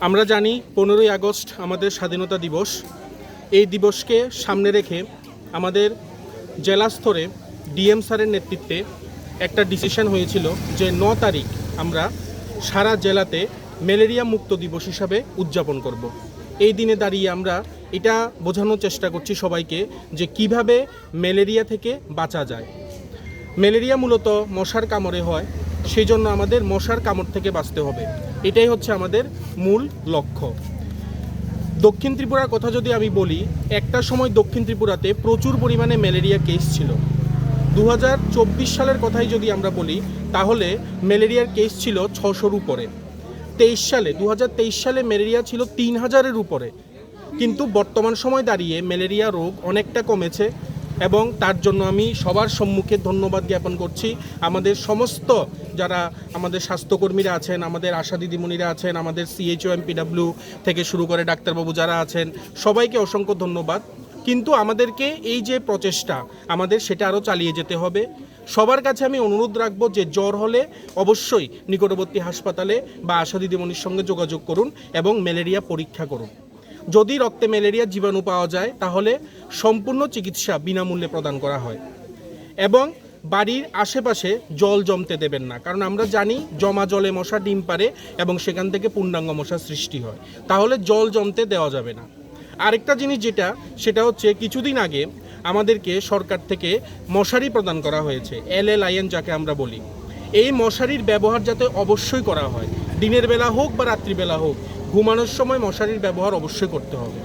আমরা জানি পনেরোই আগস্ট আমাদের স্বাধীনতা দিবস এই দিবসকে সামনে রেখে আমাদের জেলা স্তরে ডিএম স্যারের নেতৃত্বে একটা ডিসিশন হয়েছিল যে ন তারিখ আমরা সারা জেলাতে ম্যালেরিয়া মুক্ত দিবস হিসাবে উদযাপন করব। এই দিনে দাঁড়িয়ে আমরা এটা বোঝানোর চেষ্টা করছি সবাইকে যে কীভাবে ম্যালেরিয়া থেকে বাঁচা যায় ম্যালেরিয়া মূলত মশার কামড়ে হয় সেই জন্য আমাদের মশার কামড় থেকে বাঁচতে হবে। এটাই হচ্ছে আমাদের মূল লক্ষ্য। দক্ষিণ ত্রিপুরার কথা যদি আমি বলি, একটা সময় দক্ষিণ ত্রিপুরাতে প্রচুর পরিমাণে ম্যালেরিয়া কেস ছিল। দু হাজার চব্বিশ সালের কথাই যদি আমরা বলি, তাহলে ম্যালেরিয়ার কেস ছিল ছশোর উপরে। তেইশ সালে দু হাজার তেইশ সালে ম্যালেরিয়া ছিল তিন হাজারের উপরে। কিন্তু বর্তমান সময় দাঁড়িয়ে ম্যালেরিয়া রোগ অনেকটা কমেছে। এবং তার জন্য আমি সবার সম্মুখে ধন্যবাদ জ্ঞাপন করছি। আমাদের সমস্ত যারা আমাদের স্বাস্থ্যকর্মীরা আছেন, আমাদের আশা দিদিমণিরা আছেন, আমাদের সিএইচও এমপিডাব্লিউ থেকে শুরু করে ডাক্তারবাবু যারা আছেন, সবাইকে অসংখ্য ধন্যবাদ। কিন্তু আমাদেরকে এই যে প্রচেষ্টা, আমাদের সেটা আরও চালিয়ে যেতে হবে। সবার কাছে আমি অনুরোধ রাখব যে জ্বর হলে অবশ্যই নিকটবর্তী হাসপাতালে বা আশা দিদিমণির সঙ্গে যোগাযোগ করুন এবং ম্যালেরিয়া পরীক্ষা করুন। যদি রক্তে ম্যালেরিয়া জীবাণু পাওয়া যায়, তাহলে সম্পূর্ণ চিকিৎসা বিনামূল্যে প্রদান করা হয়। এবং বাড়ির আশেপাশে জল জমতে দেবেন না। কারণ আমরা জানি, জমা জলে মশা ডিম পারে এবং সেখান থেকে পূর্ণাঙ্গ মশা সৃষ্টি হয়। তাহলে জল জমতে দেওয়া যাবে না। আরেকটা জিনিস যেটা, সেটা হচ্ছে কিছুদিন আগে আমাদেরকে সরকার থেকে মশারি প্রদান করা হয়েছে এল এল আইএন যাকে আমরা বলি। এই মশারির ব্যবহার যাতে অবশ্যই করা হয়, দিনের বেলা হোক বা রাত্রিবেলা হোক ঘুমানোর সময় মশারির ব্যবহার অবশ্যই করতে হবে।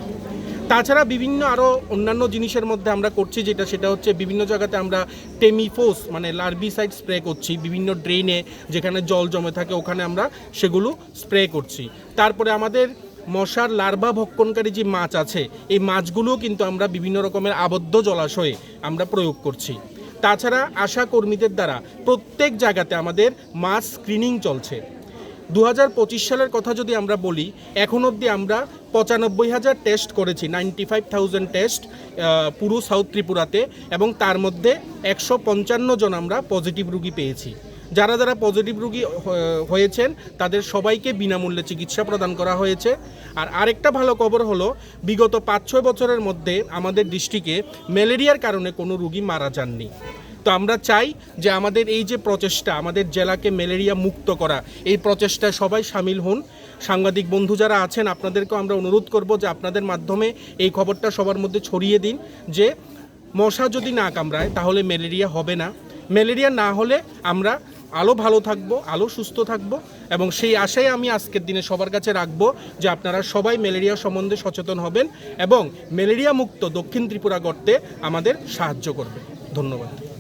তাছাড়া বিভিন্ন আরও অন্যান্য জিনিসের মধ্যে আমরা করছি যেটা, সেটা হচ্ছে বিভিন্ন জায়গাতে আমরা টেমিফোস মানে লার্বিসাইড স্প্রে করছি, বিভিন্ন ড্রেনে যেখানে জল জমে থাকে, ওখানে আমরা সেগুলো স্প্রে করছি। তারপরে আমাদের মশার লার্ভা ভক্ষণকারী যে মাছ আছে, এই মাছগুলোও কিন্তু আমরা বিভিন্ন রকমের আবদ্ধ জলাশয়ে আমরা প্রয়োগ করছি। তাছাড়া আশা কর্মীদের দ্বারা প্রত্যেক জায়গাতে আমাদের মাছ স্ক্রিনিং চলছে। দু হাজার পঁচিশ সালের কথা যদি আমরা বলি, এখন অবধি আমরা পঁচানব্বই হাজার টেস্ট করেছি নাইনটি ফাইভ থাউজেন্ড টেস্ট পুরো সাউথ ত্রিপুরাতে এবং তার মধ্যে একশো পঞ্চান্ন জন আমরা পজিটিভ রুগী পেয়েছি। যারা যারা পজিটিভ রুগী হয়েছেন, তাদের সবাইকে বিনামূল্যে চিকিৎসা প্রদান করা হয়েছে। আর আরেকটা ভালো খবর হলো, বিগত পাঁচ ছয় বছরের মধ্যে আমাদের ডিস্ট্রিক্টে ম্যালেরিয়ার কারণে কোনো রুগী মারা যাননি। তো আমরা চাই যে আমাদের এই যে প্রচেষ্টা, আমাদের জেলাকে ম্যালেরিয়া মুক্ত করা, এই প্রচেষ্টায় সবাই সামিল হন। সাংবাদিক বন্ধু যারা আছেন, আপনাদেরকেও আমরা অনুরোধ করব যে আপনাদের মাধ্যমে এই খবরটা সবার মধ্যে ছড়িয়ে দিন যে মশা যদি না কামড়ায়, তাহলে ম্যালেরিয়া হবে না। ম্যালেরিয়া না হলে আমরা আলো ভালো থাকব, আলো সুস্থ থাকব এবং সেই আশায় আমি আজকের দিনে সবার কাছে রাখব যে আপনারা সবাই ম্যালেরিয়া সম্বন্ধে সচেতন হবেন এবং ম্যালেরিয়া মুক্ত দক্ষিণ ত্রিপুরা গড়তে আমাদের সাহায্য করবে ধন্যবাদ।